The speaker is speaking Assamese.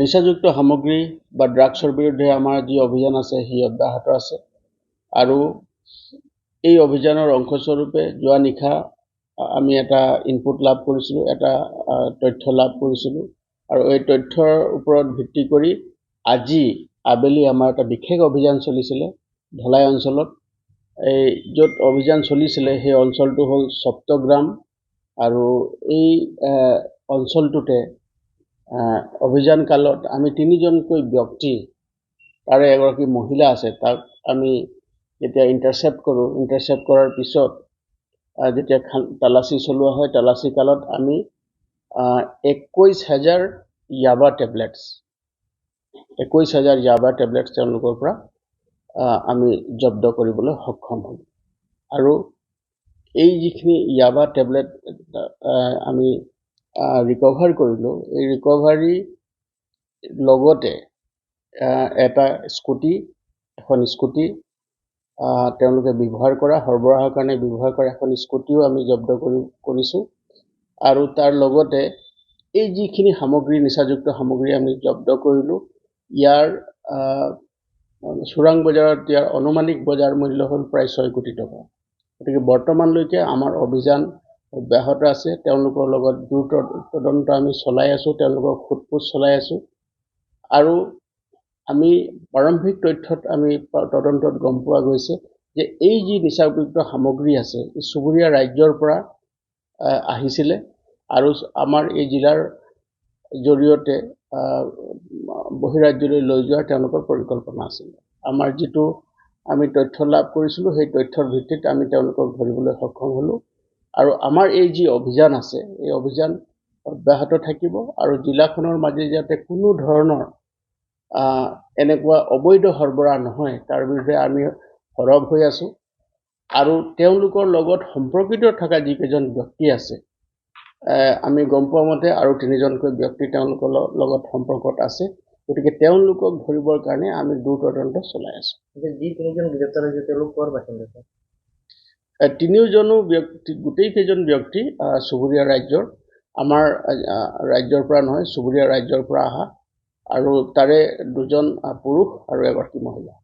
নিচাযুক্ত সামগ্ৰী বা ড্ৰাগছৰ বিৰুদ্ধে আমাৰ যি অভিযান আছে সি অব্যাহত আছে। আৰু এই অভিযানৰ অংশস্বৰূপে যোৱা নিশা আমি এটা ইনপুট লাভ কৰিছিলোঁ এটা তথ্য লাভ কৰিছিলোঁ। আৰু এই তথ্যৰ ওপৰত ভিত্তি কৰি আজি আবেলি আমাৰ এটা বিশেষ অভিযান চলিছিলে ধলাই অঞ্চলত। এই য'ত অভিযান চলিছিলে সেই অঞ্চলটো হ'ল সপ্তগ্ৰাম। আৰু এই অঞ্চলটোতে অভিযান কালত আমি তিনিজনকৈ ব্যক্তি তাৰে এগৰাকী মহিলা আছে তাক আমি যেতিয়া ইণ্টাৰচেপ্ট কৰোঁ ইণ্টাৰচেপ্ট কৰাৰ পিছত যেতিয়া তালাচী চলোৱা হয় তালাচী কালত আমি একৈছ হাজাৰ য়াবা টেবলেটছ একৈছ হাজাৰ য়াবা টেবলেটছ তেওঁলোকৰ পৰা আমি জব্দ কৰিবলৈ সক্ষম হ'লোঁ আৰু এই যিখিনি য়াবা টেবলেট আমি ৰিকভাৰ কৰিলোঁ। এই ৰিকভাৰী লগতে এটা স্কুটি এখন স্কুটি তেওঁলোকে ব্যৱহাৰ কৰা সৰবৰাহৰ কাৰণে ব্যৱহাৰ কৰা এখন স্কুটিও আমি জব্দ কৰি কৰিছোঁ। আৰু তাৰ লগতে এই যিখিনি সামগ্ৰী নিচাযুক্ত সামগ্ৰী আমি জব্দ কৰিলোঁ ইয়াৰ চোৰাং বজাৰত ইয়াৰ অনুমানিক বজাৰ মূল্য হ'ল প্ৰায় ছয় কোটি টকা। গতিকে বৰ্তমানলৈকে আমাৰ অভিযান অব্যাহত আছে। তেওঁলোকৰ লগত দ্ৰুত তদন্ত আমি চলাই আছোঁ তেওঁলোকক সোধ পোছ চলাই আছোঁ। আৰু আমি প্ৰাৰম্ভিক তথ্যত আমি তদন্তত গম পোৱা গৈছে যে এই যি নিচাযুক্ত সামগ্ৰী আছে এই চুবুৰীয়া ৰাজ্যৰ পৰা আহিছিলে। আৰু আমাৰ এই জিলাৰ জৰিয়তে বহিৰাজ্যলৈ লৈ যোৱাৰ তেওঁলোকৰ পৰিকল্পনা আছিলে। আমাৰ যিটো আমি তথ্য লাভ কৰিছিলোঁ সেই তথ্যৰ ভিত্তিত আমি তেওঁলোকক ধৰিবলৈ সক্ষম হ'লোঁ। আৰু আমাৰ এই যি অভিযান আছে এই অভিযান অব্যাহত থাকিব আৰু জিলাখনৰ মাজে যাতে কোনো ধৰণৰ এনেকুৱা অবৈধ সৰবৰাহ নহয় তাৰ বিৰুদ্ধে আমি সৰব হৈ আছোঁ। আৰু তেওঁলোকৰ লগত সম্পৰ্কিত থকা যিকেইজন ব্যক্তি আছে আমি গম পোৱা মতে আৰু তিনিজনকৈ ব্যক্তি তেওঁলোকৰ লগত সম্পৰ্কত আছে গতিকে তেওঁলোকক ধৰিবৰ কাৰণে আমি দ্ৰুত তদন্ত চলাই আছোঁ। যি তিনিজন গ্ৰেপ্তাৰ হৈছে তেওঁলোক ক'ৰ বাসিন্দা তিনিওজনো ব্যক্তি গোটেইকেইজন ব্যক্তি চুবুৰীয়া ৰাজ্যৰ আমাৰ ৰাজ্যৰ পৰা নহয় চুবুৰীয়া ৰাজ্যৰ পৰা অহা আৰু তাৰে দুজন পুৰুষ আৰু এগৰাকী মহিলা।